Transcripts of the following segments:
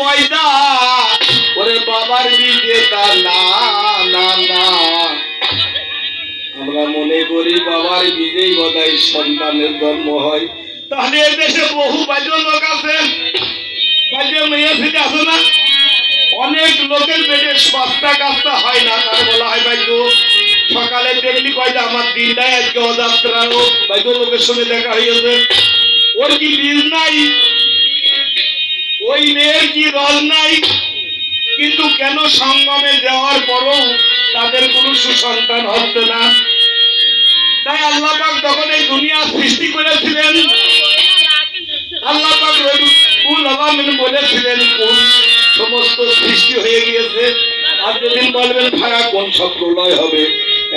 পয়দা ওরে বাবার বীজে তা না না না। আমরা মনে করি বাবার বীজেই বোধহয় সন্তানের জন্ম হয়। তাহলে দেশে বহু বাল্য লোক আছে। বাল্য মেয়ে থেকে আসে না? অনেক লোকের পেটে সস্তা কাজটা হয় না তার বলা হয় বাল্য। সকালে দেখলি কয়টা, আমার দিনটাই আজকে অযাত্রা বাল্য লোকের সঙ্গে দেখা হয়েছে ওর কি বীজ নাই? ওই মেয়ের কি রল নাই? কিন্তু কেন সঙ্গমে যাওয়ার পরও তাদের কোনো সুসন্তান হচ্ছে না? তাই আল্লাহ পাক যখন এই দুনিয়া সৃষ্টি করেছিলেন আল্লাহ পাক রবিকুল আলামিন বলেছিলেন কোন সমস্ত সৃষ্টি হয়ে গিয়েছে। আর যেদিন বলবেন ভাড়া কোন সব প্রলয় হবে?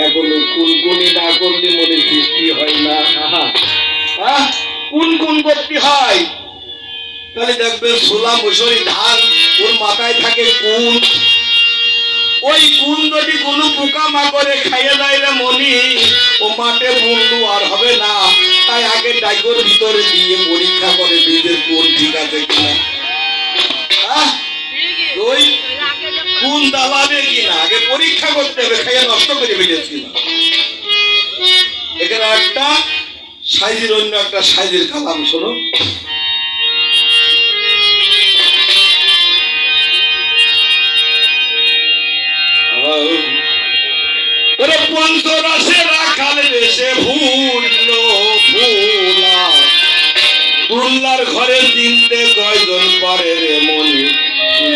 এখনও কোন গুণী না করলে মনে সৃষ্টি হয় না। কোন কোন করতে হয়। তাহলে দেখবেন সোলা মুসরি ধান ওর মাথায় থাকে কোন ওই কোন যদি কোনো পোকা মাকড়ে খাইয়ে দেয় রে মনি ও মাঠে বন্ধু আর হবে না। তাই আগে ডাইগোর ভিতরে দিয়ে পরীক্ষা করে বীজের কোন ঠিক আছে কিনা। আহ, ওই কোন দাবাবে কিনা। আগে পরীক্ষা করতে হবে খাইয়ে নষ্ট করে ফেলেছি। না এখানে একটা সাইজের অন্য একটা সাইজের কালাম শোনো। ওরে পঞ্চরসে রাখাল বেশে ভুলল ভুলা। দুল্লার ঘরে দিনতে কয়জন পারে রে মনি,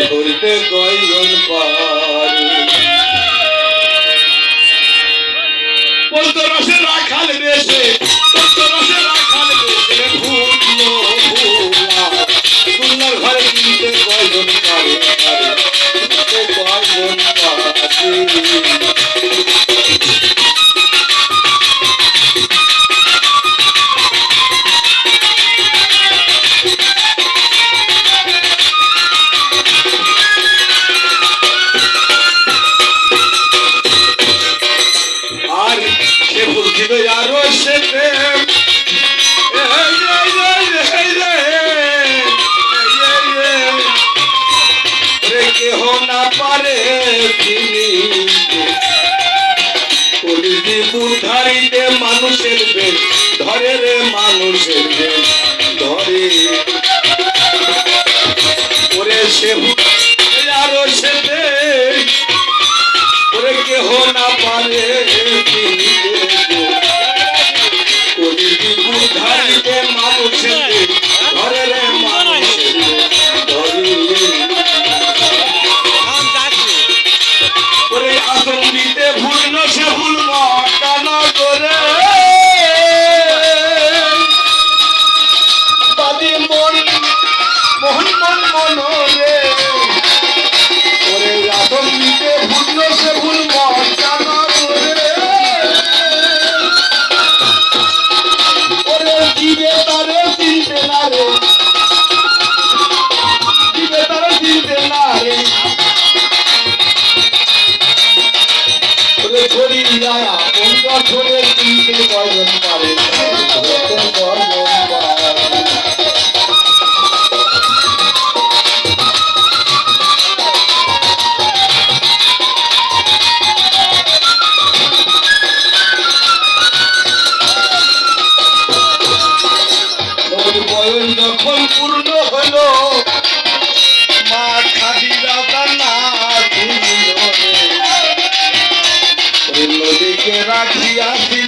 ধরতে কয়জন পারে। পঞ্চরসে রাখাল বেশে পঞ্চরসে রাখাল বেশে ভুলল ভুলা। দুল্লার ঘরে দিনতে কয়জন পারে ধরতে কয়জন পারে। বুধারিতে মানুষের বেল ধরে রে মানুষের বেল ধরে। ওরে সে আরও সে ওরে কেহ না পারে বুধারিতে মানুষের ঘরে রে মানুষের ধরে। ওরে আসন দিতে ভুল সে ভুল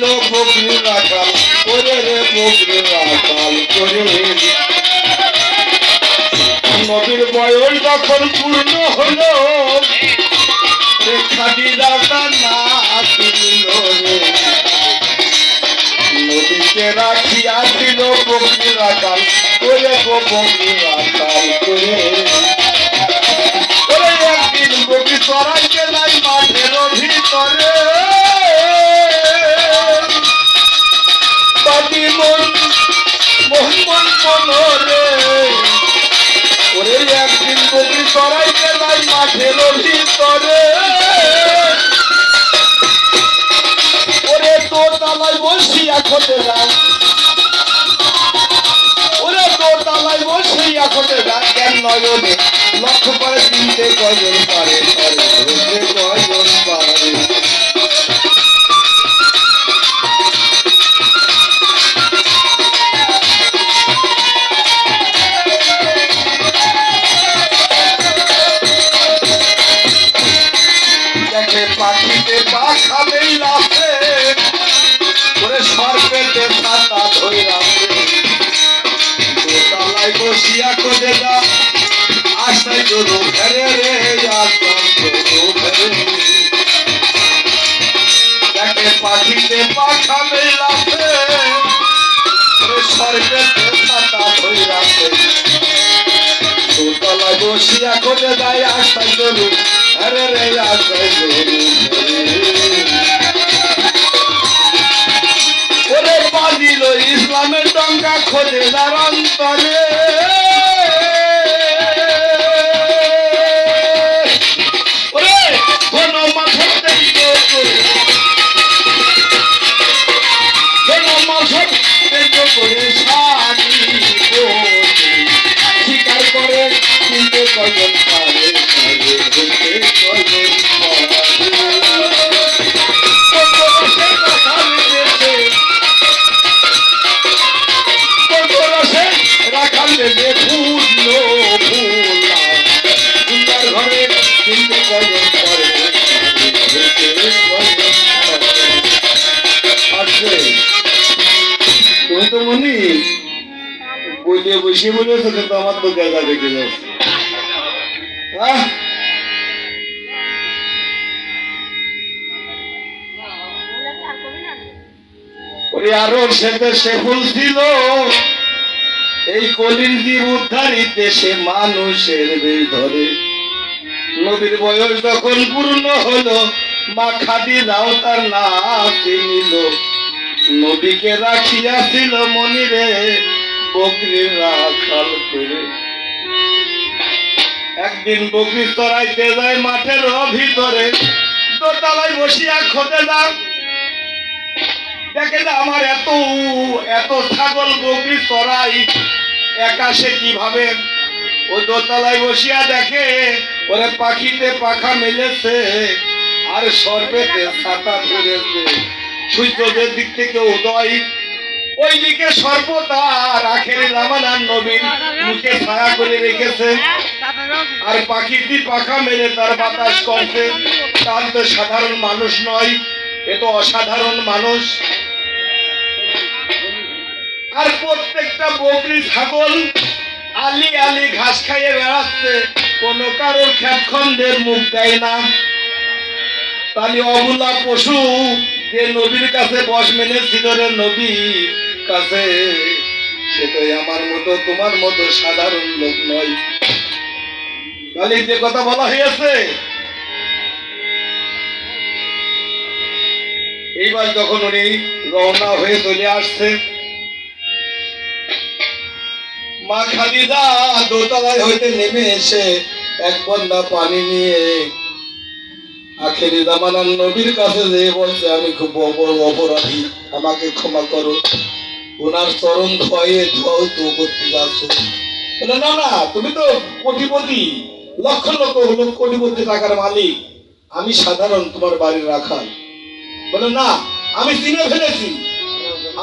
রাখিয়াছিল বকরি রাখাল করে রে বকরি রাখাল করে নদীর বয়স যখন পূর্ণ হলো খাদি দাদা না ছিল রে। নদীকে রাখিয়াছিল বকরি রাখাল করে গো বকরি রাখাল করে একদিন বকরি চড়াইতে যাই মাঠের ভিতরে। মোহন মনরে ওরে একদিন বকরি চড়াইতে যাই মাঠের ভিতরে ওরে তো তালায় বসিয়া না ওরে তো তালায় বসিয়া খোঁজে না জ্ঞান নয়নে লক্ষ কয়জন পারে পারে। ধরতে পারে? দোতলায় বসিয়া করে দেয় আশাই গরু ঘরে রে আশাই গরু ওরে বাজিল ইসলামের ডঙ্কা খোঁজে তার অন্তরে। বইলে বসে বলেছ কিন্তু আমার তো গেলা দেখে ওই আরও সে এই উদ্ধারিতে সে মানুষের বেশ ধরে। নবীর বয়স যখন পূর্ণ হলো, মা খাদি দাও তার নাতি নিল। নবীকে রাখিয়াছিল মনিরে। একদিন বকরি চড়াইতে যায় মাঠের ভিতরে। দোতলায় বসিয়া খোঁজে দাও দেখে যে আমার এত এত ছাগল বকরি চড়াই একাশে কীভাবে? ওই দোতলায় বসিয়া দেখে, ওরে পাখিতে পাখা মেলেছে, আর সর্বেতে ছাতা ধরেছে। সূর্যদের দিক থেকে উদয় ওই দিকে সর্বতার আখের জামানার নবীন মুখে ছায়া করে রেখেছে। আর পাখিটি পাখা মেরে তার বাতাস করছে। তার তো সাধারণ মানুষ নয়, এ তো অসাধারণ মানুষ। আর প্রত্যেকটা বকরি ছাগল আলি আলি ঘাস খাইয়ে বেড়াচ্ছে। কোনো কারোর খ্যাপখন্ডের মুখ দেয় না। তাহলে অবুলা পশু যে নবীর কাছে বস মেনেছিল রে নবীর কাছে, সে তো আমার মতো, তোমার মতো সাধারণ লোক নয়। তাহলে যে কথা বলা হয়েছে এইবার যখন উনি রওনা হয়ে চলে আসছে মা খালিদা দোতলায় হইতে নেমে এসে এক বন্যা পানি নিয়ে আখেরি জামানার নবীর কাছে যে বলছে, আমি খুব অপরাধী, আমাকে ক্ষমা করো। ওনার চরণ ধয়ে ধোয়াও তো করতে বলে, না না তুমি তো কোটিপতি। লক্ষ লক্ষ লোক কোটিপতি টাকার মালিক। আমি সাধারণ তোমার বাড়ির রাখাল। বলে না আমি চিনে ফেলেছি।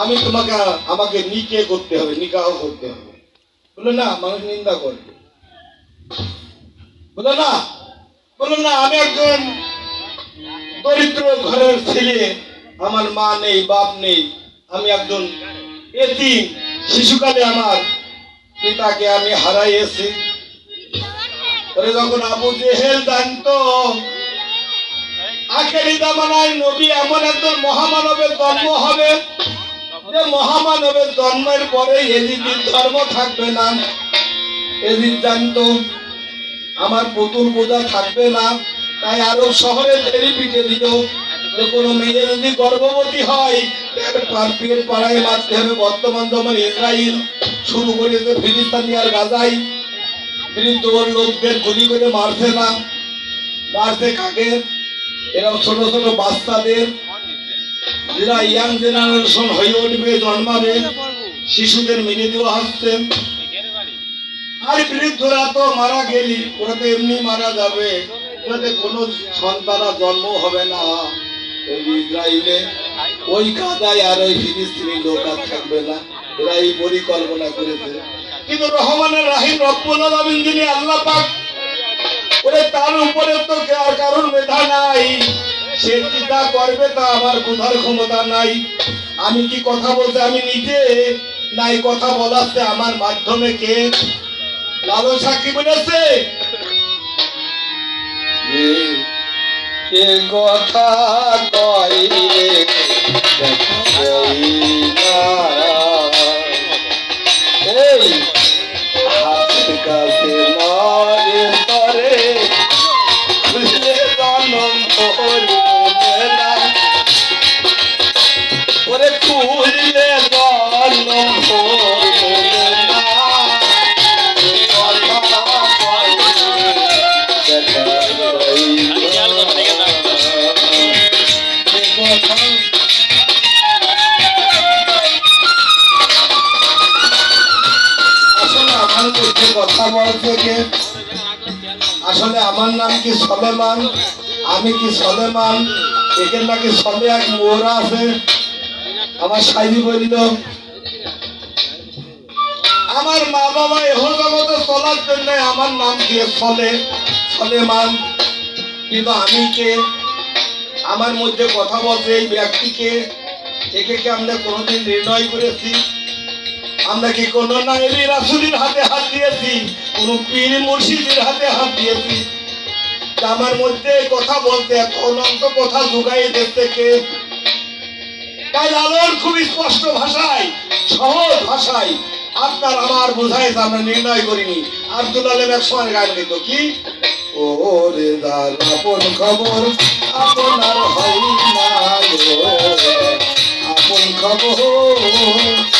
আমি তোমাকে আমাকে নিকে করতে হবে নিকাহ করতে হবে। বলে না মানুষ নিন্দা করবে বলে না বলে না আমি একজন দরিদ্র ঘরের ছেলে। আমার মা নেই বাপ নেই। আমি একজন এতিম শিশুকালে আমার পিতাকে আমি হারাইয়েছি। পরে যখন আবু জেহেল জানতো, আখেরি জামানায় নবী এমন একজন মহামানবের জন্ম হবে, যে মহামানবের জন্মের পরে এদিদির ধর্ম থাকবে না। এদিন জানতো, আমার পুতুল পূজা থাকবে না, তাই আরও শহরে ফেরি পিটে দিল কোনো মেয়ে যদি গর্ভবতী হয় পাড়ায় হবে। বর্তমান শুরু করেছে ওর করে মারছে না। কাকে? এরকম ছোট ছোট বাচ্চাদের। যারা ইয়াং জেনারেশন হয়ে উঠবে, জন্মাবে। শিশুদের মেনে দেওয়া হচ্ছে। আর বৃদ্ধরা তো মারা গেলি, ওরা তো এমনি মারা যাবে। ওরাতে কোনো সন্তানা জন্ম হবে না। ওই ইসরায়েলে ওই কাদায় আর ওই ফিলিস্তিনি লোক আর থাকবে না। এরা এই পরিকল্পনা করেছে। কিন্তু রহমানের রাহিম রব্বুল আলামিন যিনি আল্লাহ পাক, ওরে তার উপরে তো আর কারোর মেধা নাই। সে কি তা করবে তা আমার বোঝার ক্ষমতা নাই। আমি কি কথা বলতে, আমি নিজে নাই কথা বলাতে আমার মাধ্যমে কে? লালন সাক্ষী বলেছে কে কথা কইলে এই হাত কাছে নরে তরে খুলে না ওরে খুললে মধ্যে কথা বলতে কে আসলে আমার নাম কি সলেমান? আমি কি সলেমান? এখানে নাকি সলে এক মোহরা আছে? আমার বলল, আমার মা বাবা এহ জগতে চলার জন্য আমার নাম দিয়ে চলে সলেমান। কিন্তু আমি কে? আমার মধ্যে কথা বলতে এই ব্যক্তিকে, একে কি আমরা কোনোদিন নির্ণয় করেছি? আমরা কি কোন নাইলি রাসুলির হাতে হাত দিয়েছি? কোন পীর মুর্শিদের হাতে হাত দিয়েছি। আমার মধ্যে কথা বলতে এত অনন্ত কথা জুগাই দেখতে কে? তাই লালন খুব স্পষ্ট ভাষায়, সহজ ভাষায় আপনার আমার বোঝায় আমরা নির্ণয় করিনি। আব্দুল আলম এক সময় গান দিত, কি? ও রে দার আপন খবর, আপনার হয় না। আপন খবর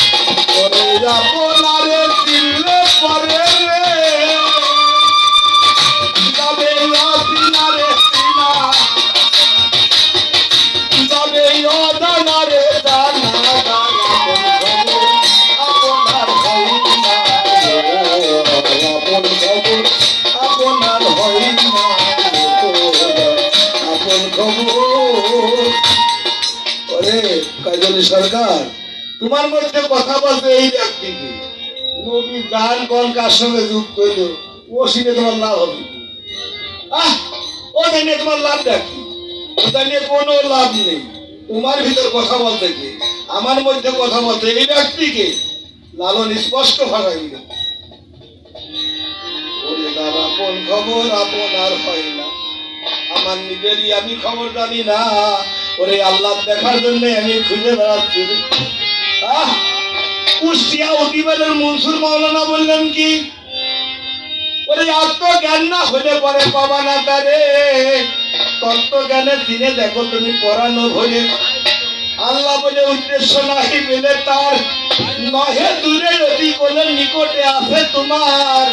সরকার তোমার মধ্যে কথা বলতে এই ব্যক্তি কি? নবী গান সঙ্গে যুক্ত ও তোমার লাভ হবে আহ ওটা নিয়ে তোমার লাভ দেখি ওটা নিয়ে কোনো লাভ নেই। তোমার ভিতর কথা বলতে আমার মধ্যে কথা বলতে এই ব্যক্তিকে লালন স্পষ্ট ভাষায় দিল। খবর আপন আর হয় না। আমার নিজেরই আমি খবর জানি না। ওরে আল্লাহ দেখার জন্য আমি খুঁজে বেড়াচ্ছি। আহ, কুষ্টিয়া মনসুর মাওলানা বললেন কি? না হলে পরে পাবা না তারে। দিনে দেখো তুমি পড়ানো ভরে আল্লাহ বলে, উদ্দেশ্য নাহি বলে তার। নহে দূরে অতি কোলে নিকটে আছে তোমার।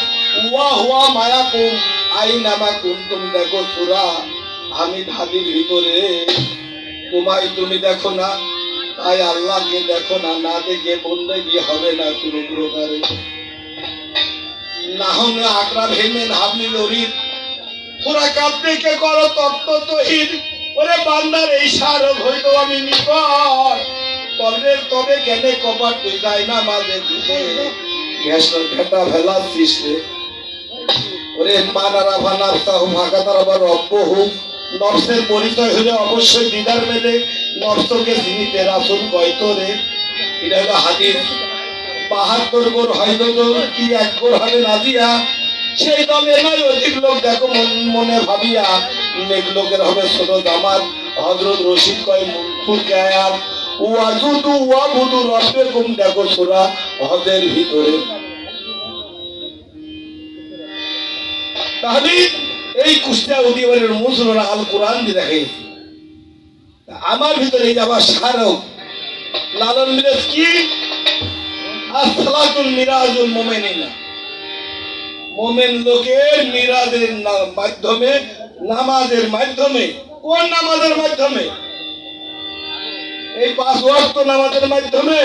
উয়া হুয়া মায়া কুম আই নামা কুম তুম দেখো সুরা। আমি ধাদির ভিতরে। তোমায় তুমি দেখো না। তাই আল্লাহকে দেখো না না দেখে বললে গিয়ে হবে না কোনো প্রকারে? না হলে আকরা ভেঙে হাবলি লরির কাঁদতে কে করো তত্ত্ব তহির? ওরে বান্দার এই সার হইতো আমি নিকট। তবে তবে কপাট তুই যায় না মাঝে ঘুষে গ্যাস ঘেটা ফেলা সৃষ্টি। ওরে মানারা ভানার তাহু ভাগা তার আবার রব্য হুক। নর্সের পরিচয় হলে অবশ্যই দিদার মেলে নর্সকে চিনিতে রাসুল কয়তো রে এটা হলো হাদিস। বাহাত্তর গোর হয়তো কি এক গোর হবে নাজিয়া? সেই দলে নয়, অধিক লোক দেখো মন- ভাবিয়া নেক লোকের হবে ছোট দামাত হজরত রশিদ কয় মুনফুরকে আয়াত ওয়াজুদু ওয়াবুদু রব্বেকুম, দেখো সোরা হজের ভিতরে। তাহলে এই কুষ্টিয়া উদিবারের মুসলমান আল কোরআন দিয়ে তা আমার ভিতরে এই স্মারক লালন মিরাজ কি? আর সালাতুল মিরাজুল মোমেনিনা। মোমেন লোকের মিরাজের মাধ্যমে, নামাজের মাধ্যমে। কোন নামাজের মাধ্যমে? এই পাঁচ ওয়াক্ত নামাজের মাধ্যমে?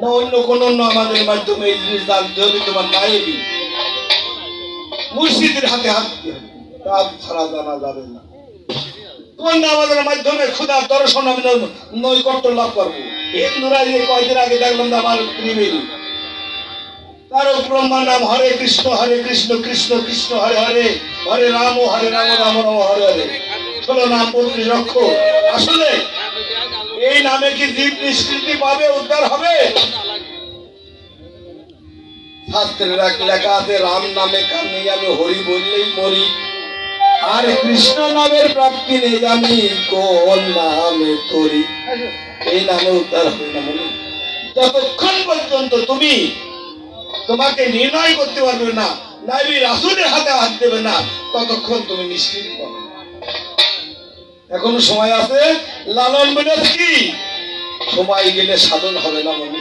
না অন্য কোন নামাজের মাধ্যমে? এই জিনিস তোমার নাইবি মুর্শিদের হাতে হাত দিতে কাজ ছাড়া জানা যাবে না। কোন মাধ্যমে খুদার দর্শন আমি নৈকট্য লাভ করব? হিন্দুরা যে কয়দিন আগে দেখলাম আমার ত্রিবেণী তার নাম হরে কৃষ্ণ হরে কৃষ্ণ কৃষ্ণ কৃষ্ণ, হরে হরে হরে রাম হরে রাম রাম রাম, হরে হরে। ষোলো নাম আসলে এই নামে কি জীব নিষ্কৃতি পাবে, উদ্ধার হবে? শাস্ত্রের লেখা আছে, রাম নামে কানে আমি হরি বললেই মরি। আর কৃষ্ণ নামের প্রাপ্তি নেই আমি। কোন নামে তরি এই নামে উদ্ধার হবে না মনে যতক্ষণ পর্যন্ত তুমি তোমাকে নির্ণয় করতে পারবে না নাইবি রাসুলের হাতে হাত দেবে না, ততক্ষণ তুমি নিশ্চিত পাবে। এখনও সময় আছে? লালন বিনোদ কি? সময় গেলে সাধন হবে না মনে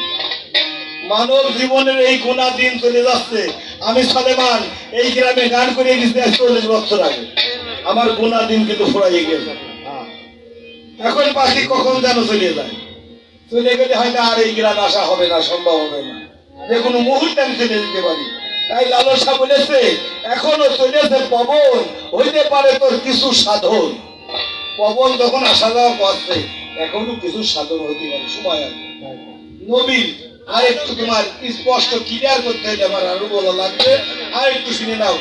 মানব জীবনের এই গুণা দিন চলে যাচ্ছে। আমি সালেমান, এই গ্রামে গান করে গেছি চল্লিশ বছর আগে। আমার গুণা দিন কিন্তু ফুরাই গেছে এখন পাখি কখন যেন চলে যায়? চলে গেলে হয়তো আর এই গ্রামে আসা হবে না, সম্ভব হবে না। যে কোনো মুহূর্তে আমি চলে যেতে পারি। তাই লালসা বলেছে, এখনও চলেছে পবন, হইতে পারে তোর কিছু সাধন। পবন যখন আসা যাওয়া করছে এখনও কিছু সাধন হইতে পারে, সময় আছে। নবীন আর একটু তোমার স্পষ্ট ক্লিয়ার করতে হলে আমার আরও বলা লাগবে। আর একটু শুনে নাও